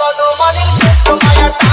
কদমালির শ্রেষ্ঠ মায়াটা।